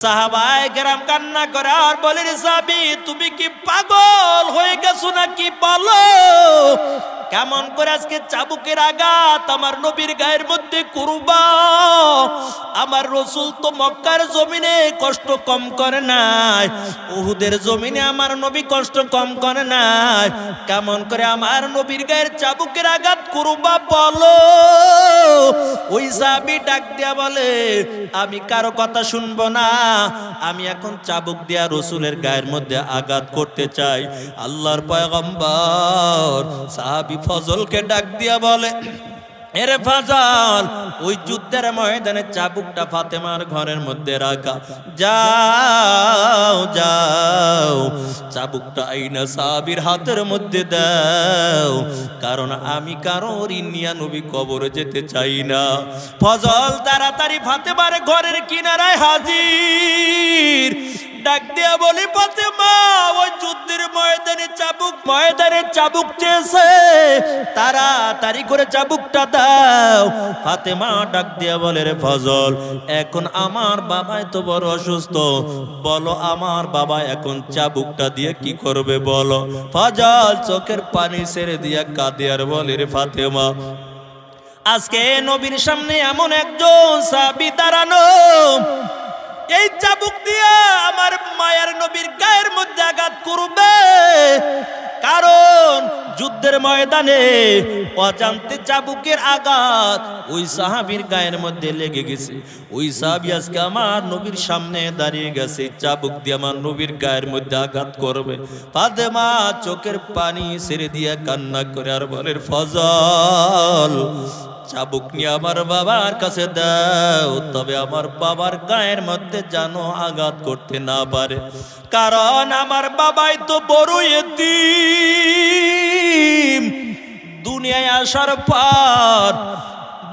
সাহাবায় গ্রাম কান্না করে আর বলে সাবি তুমি কি পাগল হয়ে গেছো নাকি? বলো। কেমন করে আজকে চাবুকের আঘাত? আমার নবীর গায়ের মধ্যে করবা। আমার রসুল তো মক্কার জমিনে কষ্ট কম করে নাই। উহুদের জমিনে আমার নবী কষ্ট কম করে নাই। কেমন করে আমার নবীর গায়ের চাবুকের আঘাত, করুবা, বলো। ওই সাবি ডাক দিয়া বলে, আমি কারও কথা শুনব না। আমি এখন চাবুক দিয়া রসুলের গায়ের মধ্যে আঘাত করতে চাই। আল্লাহর পয়গম্বর সাহাবি ফজলকে ডাক দিয়া বলে, এরে ফাজল, ওই যুদ্ধের ময়দানে চাবুকটা ফাতেমার ঘরের মধ্যে রাখা। যাও যাও চাবুকটা আইনা সাবির হাতের মধ্যে দাও। কারণ আমি কারও ঋণিয়া নবী কবর যেতে চাই না। ফজল তাড়াতাড়ি ফাতেমার ঘরের কিনারায় হাজির। ডাক দিয়া বলি ফাতেমা ওই যুদ্ধের ময়দানে চাবুক ময়দানে চাবুক চেয়েছে। তারা তাড়াতাড়ি করে চাবুকটা দাও। ফাতেমা ডাক দিয়া বলে, রে ফজল, এখন আমার বাবাই তো বড় অসুস্থ। বলো, আমার বাবা এখন চাবুকটা দিয়ে কি করবে বলো? ফজল চোখের পানি ছেড়ে দিয়া কাঁদে আর বলে, রে ফাতেমা, আজকে নবীর সামনে এমন একজন সাবি দাঁড়ানো এই চাবুক দিয়ে আমার মায়ের নবীর গায়ের মধ্যে আঘাত করবে। কারণ যুদ্ধের ময়দানে অজান্তে চাবুকের আঘাত ওই সাহাবীর গায়ের মধ্যে লেগে গেছে। ওই সাহাবি আজকে আমার নবীর সামনে দাঁড়িয়ে গেছে। চাবুক দিয়ে আমার নবীর গায়ের মধ্যে আঘাত করবে। ফাতেমা চোখের পানি ছেড়ে দিয়ে কান্না করে আর বলে ফজল চাবুক নিয়ে আমার বাবার কাছে দাও, তবে আমার বাবার গায়ের মধ্যে যেন আঘাত করতে না পারে। কারণ আমার বাবাই তো বড় এতি দুনিয়ায় আসার পর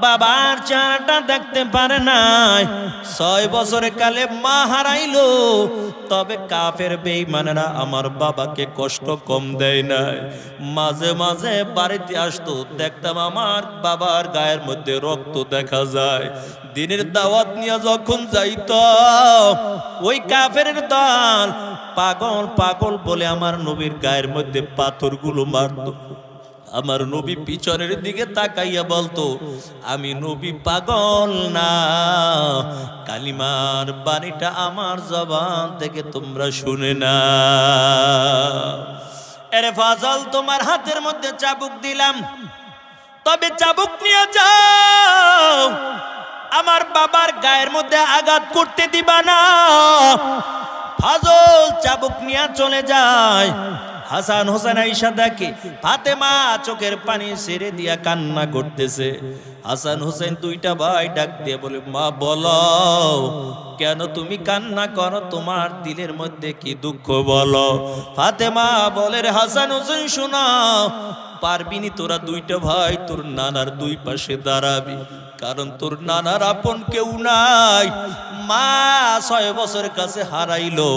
বাবার চেহারাটা দেখতে পারে নাই। ছয় বছরের কালে মা হারাইলো। তবে কাফের বেইমানেরা আমার বাবাকে কষ্ট কম দেয় নাই। মাঝে মাঝে বাড়িতে আসতো, দেখতাম আমার বাবার গায়ের মধ্যে রক্ত দেখা যায়। দিনের দাওয়াত নিয়ে যখন যাইত, ওই কাফের দল পাগল পাগল বলে আমার নবীর গায়ের মধ্যে পাথরগুলো মারতো। আমার নবী পিছনের দিকে তাকাইয়া বলতো, আমি নবী পাগল না। কালিমার বাণীটা আমার জবান থেকে তোমরা শুনে না। এরে ফাজল, তোমার হাতের মধ্যে চাবুক দিলাম। তবে চাবুক নিয়ে যাও। আমার বাবার গায়ের মধ্যে আঘাত করতে দিবা না। ফাজল, চাবুক নিয়ে চলে যায়। হাসান হোসেন আইসা দেখে ফাতেমা চোখের পানি ছেড়ে দিয়া কান্না করতেছে। হাসান হোসেন দুইটা ভাই ডাক দিয়ে বলে, মা, বলো, কেন তুমি কান্না করো? তোমার দিলের মধ্যে কি দুঃখ বলো? ফাতেমা বলে, রে হাসান হোসেন, শোনা, পারবিনি তোরা দুইটা ভাই, তোর নানার দুই পাশে দাঁড়াবি। কারণ তোর নানার আপন কেউ নাই। মা ছয় বছরের কাছে হারাইলো।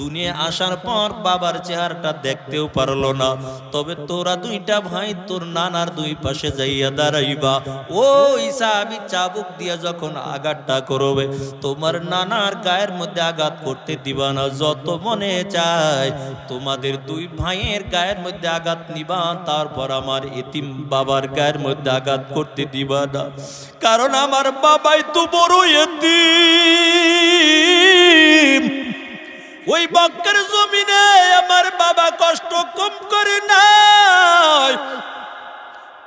দুনিয়া আসার পর বাবার চেহারাটা দেখতেও পারল না। তবে তোরা দুইটা ভাই, তোর নানার দুই পাশে যাইয়া দাঁড়াইবা। ও ওই আমি চাবুক দিয়া যখন আঘাতটা করবে, তোমার নানার গায়ের মধ্যে আঘাত করতে দিবা না। যত মনে চায়, তোমাদের দুই ভাইয়ের গায়ের মধ্যে আঘাত নিবা, তারপর আমার এতিম বাবার গায়ের মধ্যে আঘাত করতে দিবা না। কারণ আমার বাবাই তো বড় এতিম। ওই বক্কের জমিনে আমার বাবা কষ্ট কম করে নাই।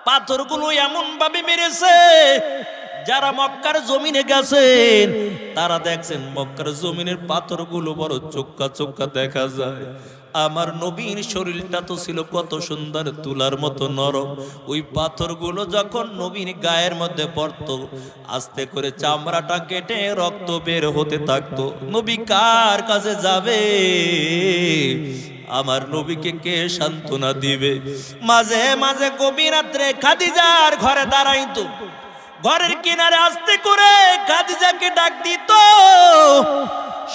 পাথরগুলো এমন ভাবে মেরেছে যারা মক্কার জমিনে গেছেন, তারা দেখছেন মক্কার জমিনের পাথরগুলো বড় চোক্কা চোক্কা দেখা যায়। আমার নবীর শরীরটা তো ছিল কত সুন্দর, তুলার মতো নরম। ওই পাথরগুলো যখন নবীর গায়ের মধ্যে পড়তো, আস্তে করে চামড়াটা কেটে রক্ত বের হতে থাকতো। নবী কার কাছে যাবে? আমার নবীকে কে সান্ত্বনা দিবে? মাঝে মাঝে গভীর রাত্রে খাদিজার ঘরে দাঁড়াইতো। ঘরের কিনারে আসতে করে খাদিজাকে ডাক দিত।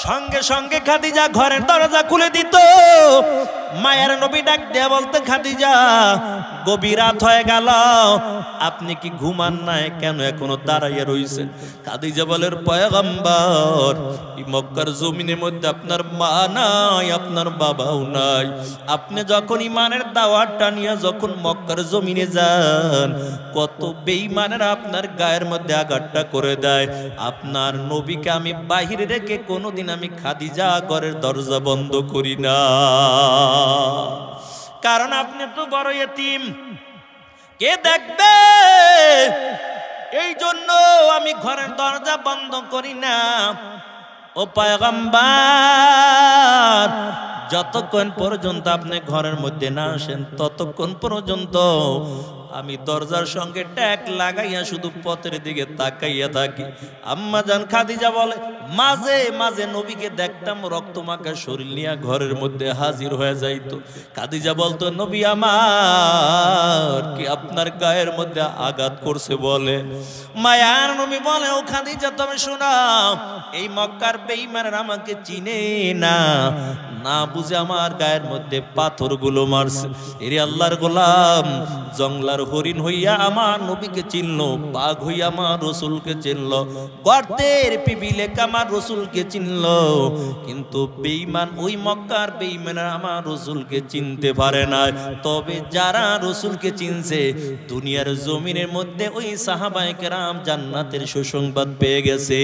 সঙ্গে সঙ্গে খাদিজা ঘরের দরজা খুলে দিত। মায়ের নবী ডাক দেয়া বলতে, খাদিজা, গভীর রাত হয়ে গেল। আপনি কি ঘুমান নাই? কেন এখনও দাঁড়াইয়া রইছেন? খাদিজা বলের পয়গম্বর মক্কার জমিনের মধ্যে আপনার মা নাই, আপনার বাবাও নাই। আপনি যখন ইমানের দাওয়াতটা নিয়ে যখন মক্কার জমিনে যান, কত বেঈমানেরা আপনার গায়ের মধ্যে আঘাতটা করে দেয়। আপনার নবীকে আমি বাহিরে রেখে কোনোদিন আমি খাদিজা ঘরের দরজা বন্ধ করি না। কারণ আপনি তো বড় এতিম। কে দেখবে? এই জন্য আমি ঘরের দরজা বন্ধ করি না। ও পায়গাম্বার, যতক্ষণ পর্যন্ত আপনি ঘরের মধ্যে না আসেন, ততক্ষণ পর্যন্ত আমি দরজার সঙ্গে ট্যাক লাগাইয়া শুধু পথের দিকে তাকাইয়া থাকি। আম্মা জান খাদিজা বলে, মাঝে মাঝে নবীকে দেখতাম রক্তমাখা শরীর নিয়ে ঘরের মধ্যে হাজির হয়ে যাইতো। খাদিজা বলতো, নবী আমার, কি আপনার গায়ের মধ্যে আঘাত করছে বলে? মায়ার নবী বলে, ও খাদিজা, তুমি শোনাও, এই মক্কার বেঈমানের আমাকে চিনে না না বুঝে আমার গায়ের মধ্যে পাথরগুলো মারছে। এরে আল্লাহর গোলাম, জংলার হরিণ হইয়া আমার নবীকে চিনল, বাঘ হইয়া আমার রসুলকে চিনল, গর্তের পিপিলে আমার রসুলকে চিনল। কিন্তু বেঈমান ওই মক্কার বেঈমানের আমার রসুলকে চিনতে পারে না তবে যারা রসুলকে চিনছে, দুনিয়ার জমিনের মধ্যে ওই সাহাবায়ে কেরাম জান্নাতের সুসংবাদ পেয়ে গেছে।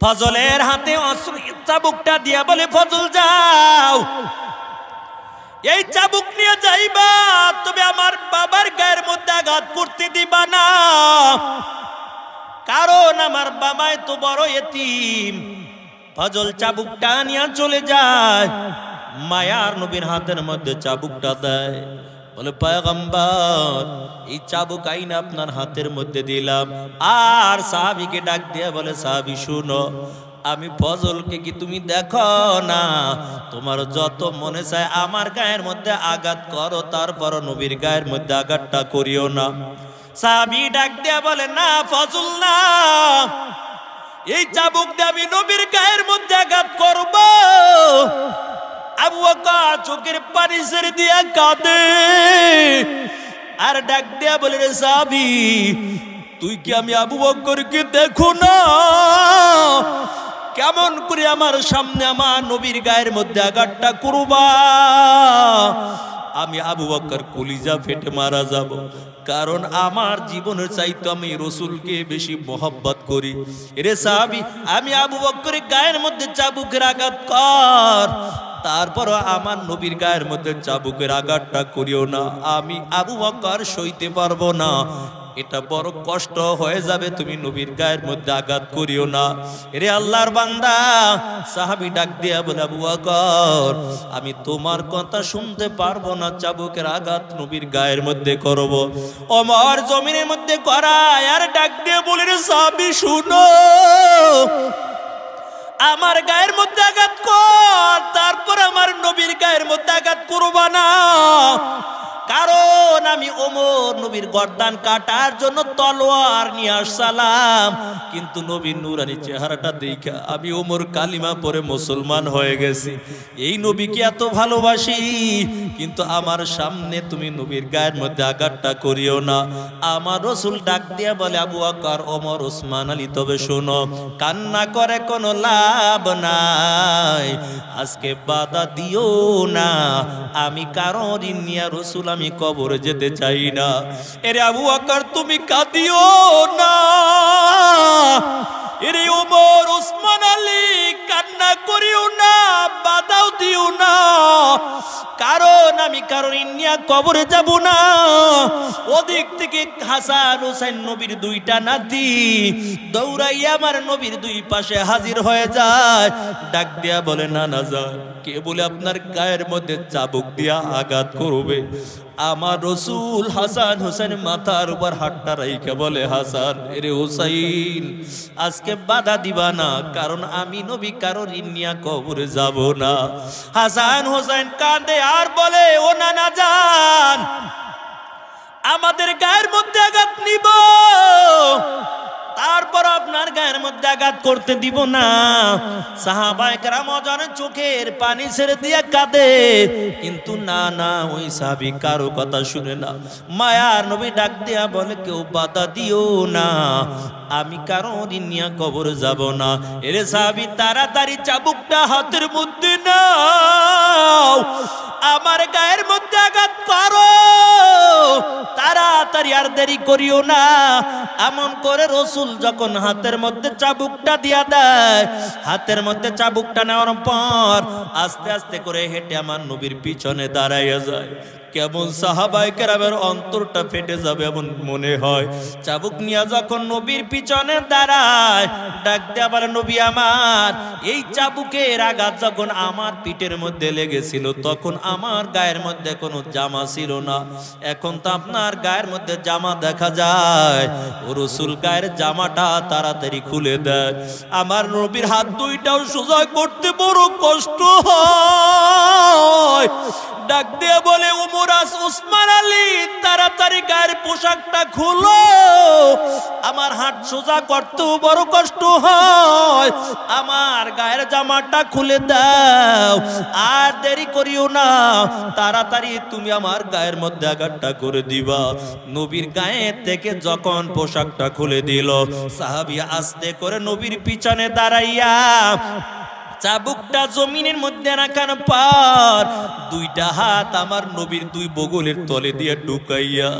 ফজলের হাতে অস্ত্র চাবুকটা দিয়া বলে, ফজল যাও। এই চাবুক নিয়ে যাইবা তুমি আমার বাবার গায়ের মধ্যে আঘাত করতে দিবা না। কারণ আমার বাবাই তো বড় এতিম। ফজল চাবুকটা নিয়ে চলে যায়, মায়ার নবীর হাতের মধ্যে চাবুকটা দেয়। বলে, পয়গম্বর, এই চাবুক আইন আপনার হাতের মধ্যে দিলাম। আর সাহাবিকে ডাক দিয়ে বলে, সাহাবি, শুনো আমি ফজলকে কি তুমি দেখো না? তোমার যত মনে চায় আমার গায়ের মধ্যে আঘাত করো, তারপর নবীর গায়ের মধ্যে আঘাতটা করিও না। সাহাবি ডাক দিয়ে বলে, না, ফজল না। এই চাবুক দিয়ে আমি নবীর গায়ের মধ্যে আঘাত করব। আবু বকর চোখের পানি ছেড়ে দিয়া কাঁদে। আর ডাক দিয়া বলে, রে সাবি তুই কি আমি আবু বকরকে দেখো না? কেমন করে আমার সামনে আমার নবীর গায়ের মধ্যে আঘাতটা করবা? আমি আবু বকর কলিজা ফেটে মারা যাব। কারণ আমার জীবনের চাইতে আমি রসুলকে বেশি মহব্বত করি। রে সাহাবি, আমি আবু বকরের গায়ের মধ্যে চাবুকের আঘাত কর। তারপর আমার নবীর গায়ের মধ্যে চাবুকের আঘাতটা করিও না। আমি আবু বকর সইতে পারব না। এটা বড় কষ্ট হয়ে যাবে, তুমি নবীর গায়ের মধ্যে আঘাত করিও না। রে আল্লাহর বান্দা, সাহাবি ডাক দিয়া বলে, আবু বকর, আমি তোমার কথা শুনতে পারব না, চাবুকের আঘাত নবীর গায়ের মধ্যে করব। ওমর জমিনের মধ্যে করায় আর ডাক দিয়ে বলে রে সাহাবি, শুনো, আমার গায়ের মধ্যে আঘাত কর, তারপর আমার নবীর গায়ের মধ্যে আঘাত করবা না। কারণ আমি ওমর নবীর গর্দান কাটার জন্য তলোয়ার নিয়ে আসসালাম। কিন্তু নবীর নুরানি চেহারাটা দেখা আমি ওমর কালিমা পরে মুসলমান হয়ে গেছি। এই নবীকে এত ভালোবাসি, কিন্তু আমার সামনে তুমি নবীর গায়ের মধ্যে আঘাতটা করিও না। আমার রসুল ডাক দিয়া বলে, আবু আকার ওমর, ওসমান আলী, তবে শোনো, কান্না করে কোনো লাভ নাই। আজকে বাধা দিও না। আমি কারও ঋণ নিয়া রসুল আমি কবরে যেতে চাই না। এরে আবু আকার তুমি কাঁদিও না। এরে ওমর, ওসমান আলী, কান্না করিও না, বাধাও দিও না। কারণ আমি কারণ ইন্ডিয়া কবরে যাব না। ওদিক থেকে হাসান হোসেন নবীর দুইটা নাতি দৌড়াইয়া আমার নবীর দুই পাশে হাজির হয়ে যায়। ডাক দিয়া বলে না না যা কে বলে আপনার গায়ের মধ্যে চাবুক দিয়া আঘাত করবে? আমার রসুল হাসান হোসেন মাথার উপর হাটটা রাইখে বলে, হাসান, এরে হুসাইন, আজকে বাধা দিবা না, কারণ আমি নবী, কারোর ইনিয়া কবরে যাব না। হাসান হোসেন কাঁদে আর বলে, ও না না যান আমাদের গায়ের মধ্যে আঘাত নিব। তারপর আপনার গায়ের মধ্যে আঘাত করতে দিব না। সাহাবাই কেরাম অজানে চোখের পানি ছেড়ে দিয়ে কাঁদে। কিন্তু না না, ওই সাহাবি কারও কথা শুনে না। মায়ার নবী ডাক দিয়া বলে, কেউ বাধা দিও না। আমি কারও নিয়া কবর যাব না। এরে সাহাবি, তাড়াতাড়ি চাবুকটা হাতের মধ্যে নাও। আমার গায়ের মধ্যে আঘাত করো তাড়াতাড়ি আর দেরি করিও না। এমন করে রসুল যখন হাতের মধ্যে চাবুকটা দিয়া দেয়, হাতের মধ্যে চাবুকটা নেওয়ার পর আস্তে আস্তে করে হেঁটে আমার নবীর পিছনে দাঁড়াইয়া যায়। কেমন সাহাবাই কেরামের অন্তরটা ফেটে যাবে এমন মনে হয়। চাবুক নিয়ে যখন নবীর পিছনে দাঁড়ায়, ডাক বলে, নবী আমার, এই চাবুকের আঘাত যখন আমার পিঠের মধ্যে লেগেছিল, তখন আমার গায়ের মধ্যে কোনো জামা ছিল না। এখন তো আপনার গায়ের মধ্যে জামা দেখা যায়। ও রসুল গায়ের জামাটা তাড়াতাড়ি খুলে দেয়। আমার নবীর হাত দুইটাও সোজা করতে বড় কষ্ট হয়। ডাক দিয়ে বলে উমরাস উসমান আলী, তাড়াতাড়ি গায়ের পোশাকটা খুলো। আমার হাত সোজা করতেও বড় কষ্ট হয়। আমার গায়ের জামাটা খুলে দাও। আর দেরি করিও না। তাড়াতাড়ি তুমি আমার গায়ের মধ্যে আঘাতটা করে দিবা। নবীর গায়ে থেকে যখন পোশাকটা খুলে দিল সাহাবিয়া আস্তে করে নবীর পিছনে দাঁড়াইয়া চাবুকটা জমিনের মধ্যে রাখার পর দুইটা হাত আমার নবীর দুই বগলের তলে দিয়ে ঢুকাইয়া,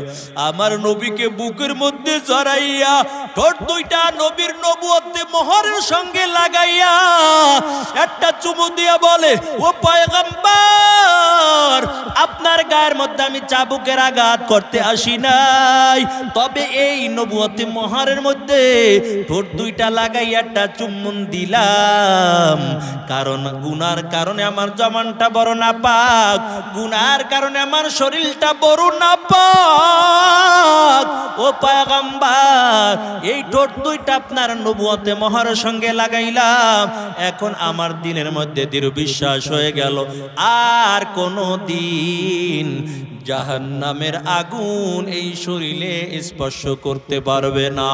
আমার নবীকে বুকের মধ্যে জড়াইয়া, ঠোঁট দুইটা নবীর নবুয়তে মোহরের সঙ্গে লাগাইয়া একটা চুমু দিয়া বলে, ও পয়গম্বর! আপনার গায়ের মধ্যে আমি চাবুকের আঘাত করতে আসি নাই। তবে এই নবুয়তে মোহরের মধ্যে ঠোঁট দুইটা লাগাইয়া একটা চুম্বন দিলাম। কারণ গুনার কারণে আমার জমানটা বড় না পাক গুনার কারণে আমার শরীরটা বড় না পাক ও পাগাম্বার এই ঠোঁট দুইটা আপনার নবুয়তে মহার সঙ্গে লাগাইলাম। এখন আমার দিনের মধ্যে দৃঢ় বিশ্বাস হয়ে গেল। আর কোনো দিন। জাহান নামের আগুন এই শরীরে স্পর্শ করতে পারবে না।